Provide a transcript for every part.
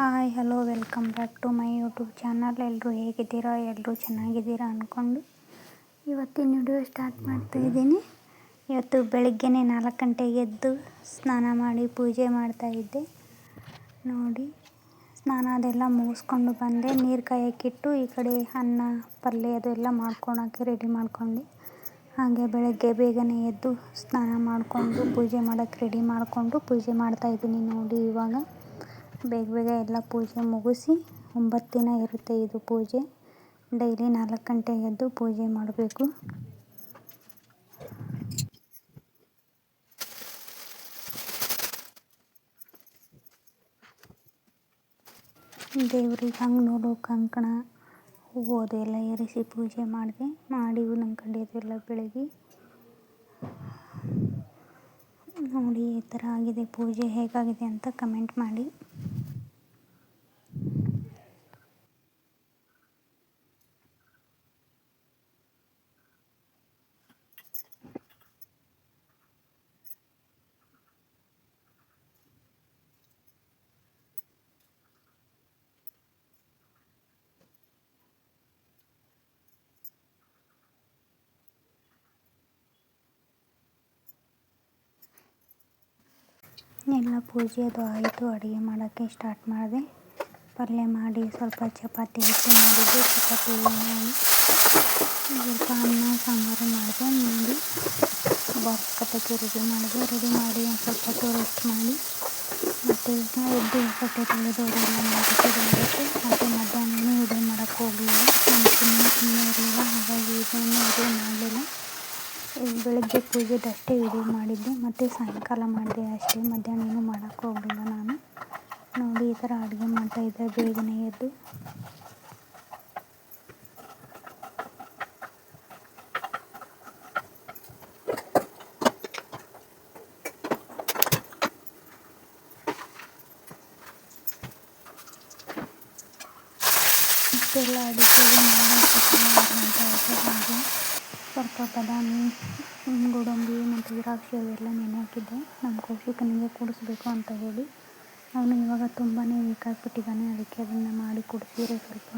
Hi hello welcome back to my YouTube channel ಎಲ್ಲರೂ ಹೇಗಿದ್ದೀರಾ? ಎಲ್ಲರೂ ಚೆನ್ನಾಗಿದ್ದೀರಾ ಅಂದ್ಕೊಂಡು ಇವತ್ತಿನ ವಿಡಿಯೋ ಸ್ಟಾರ್ಟ್ ಮಾಡ್ತಾ ಇದ್ದೀನಿ. ಇವತ್ತು ಬೆಳಗ್ಗೆನೇ ನಾಲ್ಕು ಗಂಟೆಗೆ ಎದ್ದು ಸ್ನಾನ ಮಾಡಿ ಪೂಜೆ ಮಾಡ್ತಾಯಿದ್ದೆ ನೋಡಿ ಸ್ನಾನ ಅದೆಲ್ಲ ಮುಗಿಸ್ಕೊಂಡು ಬಂದೆ. ನೀರು ಕಾಯೋಕ್ಕಿಟ್ಟು ಈ ಕಡೆ ಅನ್ನ ಪಲ್ಯ ಅದೆಲ್ಲ ಮಾಡ್ಕೊಳಕ್ಕೆ ರೆಡಿ ಮಾಡ್ಕೊಂಡೆ. ಹಾಗೆ ಬೆಳಗ್ಗೆ ಬೇಗನೆ ಎದ್ದು ಸ್ನಾನ ಮಾಡಿಕೊಂಡು ಪೂಜೆ ಮಾಡೋಕ್ಕೆ ರೆಡಿ ಮಾಡಿಕೊಂಡು ಪೂಜೆ ಮಾಡ್ತಾಯಿದ್ದೀನಿ ನೋಡಿ ಇವಾಗ. ಬೇಗ ಬೇಗ ಎಲ್ಲ ಪೂಜೆ ಮುಗಿಸಿ ಒಂಬತ್ತು ದಿನ ಇರುತ್ತೆ ಇದು ಪೂಜೆ. ಡೈಲಿ ನಾಲ್ಕು ಗಂಟೆ ಎದ್ದು ಪೂಜೆ ಮಾಡಬೇಕು. ದೇವ್ರಿಗೆ ಹಂಗೆ ನೋಡು ಕಂಕಣ. ಹೂವು ಅದೆಲ್ಲ ಏರಿಸಿ ಪೂಜೆ ಮಾಡಿದೆ. ಮಾಡಿ ನನ್ನ ಎಲ್ಲ ಬೆಳಗ್ಗೆ ನೋಡಿ ಈ ಥರ ಆಗಿದೆ ಪೂಜೆ ಹೇಗಾಗಿದೆ ಅಂತ ಕಮೆಂಟ್ ಮಾಡಿ. ಎಲ್ಲ ಪೂಜೆ ಅದು ಆಯಿತು. ಅಡುಗೆ ಮಾಡೋಕ್ಕೆ ಸ್ಟಾರ್ಟ್ ಮಾಡಿದೆ. ಪಲ್ಯ ಮಾಡಿ ಸ್ವಲ್ಪ ಚಪಾತಿ ಹಿಟ್ಟು ಮಾಡಿದ್ದೆ ಚಪಾತಿ ಮಾಡಿ ಸ್ವಲ್ಪ ಅನ್ನ, ಸಾಂಬಾರು ಮಾಡಿದೆ. ಮಾಡಿ ಬಾಕ್ಸ್ ರೆಡಿ ಮಾಡಿದೆ. ರೆಡಿ ಮಾಡಿ ಒಂದು ಸ್ವಲ್ಪ ಹೊತ್ತು ರೆಸ್ಟ್ ಮಾಡಿ ಮತ್ತು ಎದ್ದು ತೊಳೆದವರೆಲ್ಲ ಮಾಡೋಕ್ಕೆ ಬಂದಿತ್ತು. ಮತ್ತು ಮಧ್ಯಾಹ್ನ ವಿಡಿಯೋ ಮಾಡೋಕ್ಕೆ ಹೋಗಲಿಲ್ಲ. ಸುಮ್ಮನೆ ಸುಮ್ಮನೆ ಇರಲಿಲ್ಲ. ಹಾಗಾಗಿ ಇದನ್ನು ಮಾಡಲಿಲ್ಲ. ಬೆಳಗ್ಗೆ ಪೂಜೆದು ಅಷ್ಟೇ ವಿಡಿಯೋ ಮಾಡಿದ್ದೆ, ಮತ್ತು ಸಾಯಂಕಾಲ ಮಾಡಿದೆ ಅಷ್ಟೇ. ಮಧ್ಯಾಹ್ನ ಏನೂ ಮಾಡೋಕ್ಕೆ ಹೋಗಲಿಲ್ಲ ನಾನು. ನೋಡಿ, ಈ ಥರ ಅಡುಗೆ ಮಾಡ್ತಾಯಿದ್ದೆ ಬೇಗನೆ ಎದ್ದು. ಇಷ್ಟೆಲ್ಲ ಅಡುಗೆ ಮಾಡೋಕ್ಕೆ ಹಾಗೆ ಸ್ವಲ್ಪ ಬಾದಾಮಿ ಗೋಡಂಬಿ ಮತ್ತು ದ್ರಾಕ್ಷಿ ಅವೆಲ್ಲ ನೆನೆ ಹಾಕಿದ್ದೆ. ನಮ್ಮ ಕೌಶಿಕನಿಗೆ ಕುಡಿಸ್ಬೇಕು ಅಂತ ಹೇಳಿ. ಅವನು ಇವಾಗ ತುಂಬಾ ವೀಕ್ ಆಗಿಬಿಟ್ಟಿದ್ದಾನೆ. ಅದಕ್ಕೆ ಅದನ್ನು ಮಾಡಿ ಕುಡಿಸಿದ್ರೆ ಸ್ವಲ್ಪ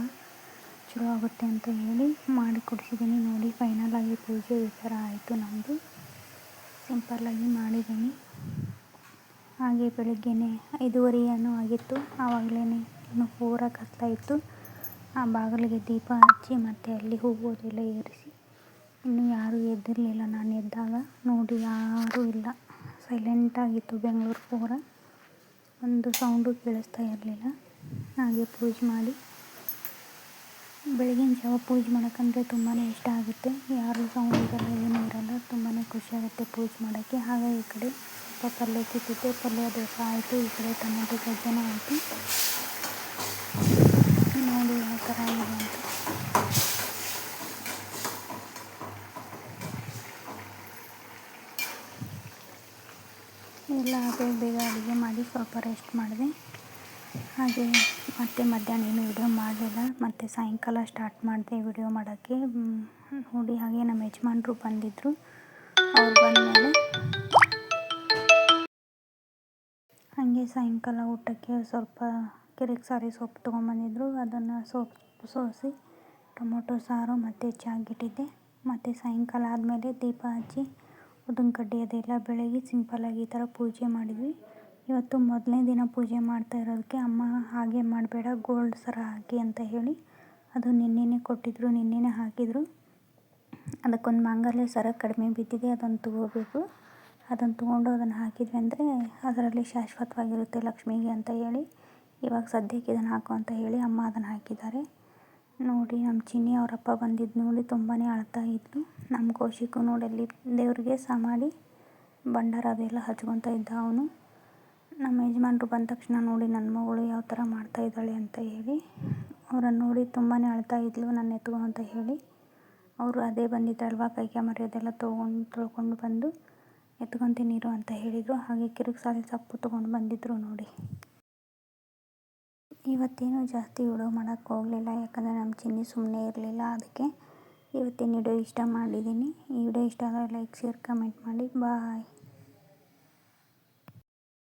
ಚಲೋ ಆಗುತ್ತೆ ಅಂತ ಹೇಳಿ ಮಾಡಿ ಕುಡಿಸಿದ್ದೀನಿ ನೋಡಿ. ಫೈನಲ್ ಆಗಿ ಪೂಜೆ ಈ ಥರ ಆಯಿತು ನಮ್ಮದು ಸಿಂಪಲ್ಲಾಗಿ ಮಾಡಿದ್ದೀನಿ. ಹಾಗೆ ಬೆಳಿಗ್ಗೆನೆ ಐದೂವರೆ ಏನೋ ಆಗಿತ್ತು. ಆವಾಗಲೇ ಇನ್ನು ಪೂರ ಕತ್ತಲಾಯಿತು ಆ ಬಾಗಿಲಿಗೆ ದೀಪ ಹಚ್ಚಿ ಮತ್ತು ಅಲ್ಲಿ ಹೂವು ಅದೆಲ್ಲ ಏರಿಸಿ ಇನ್ನೂ ಯಾರೂ ಎದ್ದಿರಲಿಲ್ಲ. ನಾನು ಎದ್ದಾಗ ನೋಡಿ ಯಾರೂ ಇಲ್ಲ. ಸೈಲೆಂಟಾಗಿತ್ತು ಬೆಂಗಳೂರು ಪೂರ. ಒಂದು ಸೌಂಡು ಕೇಳಿಸ್ತಾ ಇರಲಿಲ್ಲ. ಹಾಗೆ ಪೂಜೆ ಮಾಡಿ. ಬೆಳಗಿನ ಜಾವ ಪೂಜೆ ಮಾಡೋಕ್ಕಂದರೆ ತುಂಬಾ ಇಷ್ಟ ಆಗುತ್ತೆ. ಯಾರು ಸೌಂಡ್ ಇರಲ್ಲ ಏನೂ ಇರಲ್ಲ. ತುಂಬಾ ಖುಷಿಯಾಗುತ್ತೆ ಪೂಜೆ ಮಾಡೋಕ್ಕೆ. ಹಾಗೆ ಈ ಕಡೆ ಸ್ವಲ್ಪ ಪಲ್ಯ ಸಿಕ್ಕಿತ್ತು ಪಲ್ಯ ದೋಸೆ ಆಯಿತು. ಈ ಕಡೆ ಟೊಮೆಟೊ ಸಜ್ಜನ ಆಯಿತು ನೋಡಿ ಯಾವ ಥರ ಆಗಿದೆ ಅಂತ ಎಲ್ಲ ಬೇಗ ಬೇಗ ಅಡುಗೆ ಮಾಡಿ ಸ್ವಲ್ಪ ರೆಸ್ಟ್ ಮಾಡಿದೆ. ಹಾಗೆ ಮತ್ತೆ ಮಧ್ಯಾಹ್ನ ಏನು ವಿಡಿಯೋ ಮಾಡಲಿಲ್ಲ. ಮತ್ತು ಸಾಯಂಕಾಲ ಸ್ಟಾರ್ಟ್ ಮಾಡಿದೆ ವಿಡಿಯೋ ಮಾಡೋಕ್ಕೆ. ನೋಡಿ ಹಾಗೆ ನಮ್ಮ ಯಜಮಾನ್ರು ಬಂದಿದ್ದರು ಅವ್ರು ಬಂದಮೇಲೆ ಹಾಗೆ ಸಾಯಂಕಾಲ ಊಟಕ್ಕೆ ಸ್ವಲ್ಪ ಕಿರಿಕ್ ಸಾರಿ ಸೊಪ್ಪು ತೊಗೊಂಬಂದಿದ್ರು. ಅದನ್ನು ಸೊಪ್ಪು ಸೋಸಿ ಟೊಮೊಟೊ, ಸಾರು ಮತ್ತು ಚಾಗಿಟ್ಟಿದ್ದೆ ಮತ್ತು ಸಾಯಂಕಾಲ ಆದಮೇಲೆ ದೀಪ ಹಚ್ಚಿ ಉದ್ದಿನ ಕಡ್ಡಿ ಅದೆಲ್ಲ ಬೆಳಗ್ಗೆ ಸಿಂಪಲ್ಲಾಗಿ ಈ ಥರ ಪೂಜೆ ಮಾಡಿದ್ವಿ. ಇವತ್ತು ಮೊದಲನೇ ದಿನ ಪೂಜೆ ಮಾಡ್ತಾ ಇರೋದಕ್ಕೆ ಅಮ್ಮ ಹಾಗೆ ಮಾಡಬೇಡ, ಗೋಲ್ಡ್ ಸರ ಹಾಕಿ ಅಂತ ಹೇಳಿ ಅದು ನಿನ್ನೆನೇ ಕೊಟ್ಟಿದ್ರು, ನಿನ್ನೆನೇ ಹಾಕಿದರು. ಅದಕ್ಕೊಂದು ಮಾಂಗಲ್ಯ ಸರ ಕಡಿಮೆ ಬಿದ್ದಿದೆ ಅದನ್ನು ತೊಗೋಬೇಕು. ಅದನ್ನು ತೊಗೊಂಡು ಅದನ್ನು ಹಾಕಿದ್ವಿ ಅಂದರೆ ಅದರಲ್ಲಿ ಶಾಶ್ವತವಾಗಿರುತ್ತೆ ಲಕ್ಷ್ಮಿಗೆ ಅಂತ ಹೇಳಿ. ಇವಾಗ ಸದ್ಯಕ್ಕೆ ಇದನ್ನು ಹಾಕು ಅಂತ ಹೇಳಿ ಅಮ್ಮ ಅದನ್ನು ಹಾಕಿದ್ದಾರೆ. ನೋಡಿ ನಮ್ಮ ಚಿನ್ನಿ ಅವರಪ್ಪ ಬಂದಿದ್ದು ನೋಡಿ ತುಂಬಾ ಅಳ್ತಾ ಇದ್ಲು. ನಮ್ಮ ಕೌಶಿಕು ನೋಡಿ, ಅಲ್ಲಿ ದೇವ್ರಿಗೆ ಸಹ ಮಾಡಿ ಭಂಡಾರ ಅದೆಲ್ಲ ಹಚ್ಕೊತಾ ಇದ್ದ ಅವನು. ನಮ್ಮ ಯಜಮಾನ್ರು ಬಂದ ತಕ್ಷಣ ನೋಡಿ ನನ್ನ ಮಗಳು ಯಾವ ಥರ ಮಾಡ್ತಾ ಇದ್ದಾಳೆ ಅಂತ ಹೇಳಿ, ಅವರನ್ನು ನೋಡಿ ತುಂಬಾ ಅಳ್ತಾ ಇದ್ಲು ನನ್ನ ಎತ್ಕೊ ಅಂತ ಹೇಳಿ. ಅವರು ಅದೇ ಬಂದಿದ್ದಲ್ವ ಕೈ ಕ್ಯಾಮರ ಅದೆಲ್ಲ ತೊಗೊಂಡು, ತೊಳ್ಕೊಂಡು ಬಂದು ಎತ್ಕೊತೀನಿರು ಅಂತ ಹೇಳಿದರು. ಹಾಗೆ ಕಿರಿಕ್ ಸಾಲಿ ಸೊಪ್ಪು ತೊಗೊಂಡು ಬಂದಿದ್ದರು ನೋಡಿ. ಇವತ್ತೇನು ಜಾಸ್ತಿ ವಿಡೋ ಮಾಡೋಕ್ಕೆ ಹೋಗಲಿಲ್ಲ, ಯಾಕಂದರೆ ನಮ್ಮ ಚಿನ್ನಿ ಸುಮ್ಮನೆ ಇರಲಿಲ್ಲ. ಅದಕ್ಕೆ ಇವತ್ತಿನ ವಿಡಿಯೋ ಇಷ್ಟ ಮಾಡಿದ್ದೀನಿ ಈ ವಿಡಿಯೋ ಇಷ್ಟ ಆದರೆ ಲೈಕ್ ಶೇರ್ ಕಮೆಂಟ್ ಮಾಡಿ. ಬಾಯ್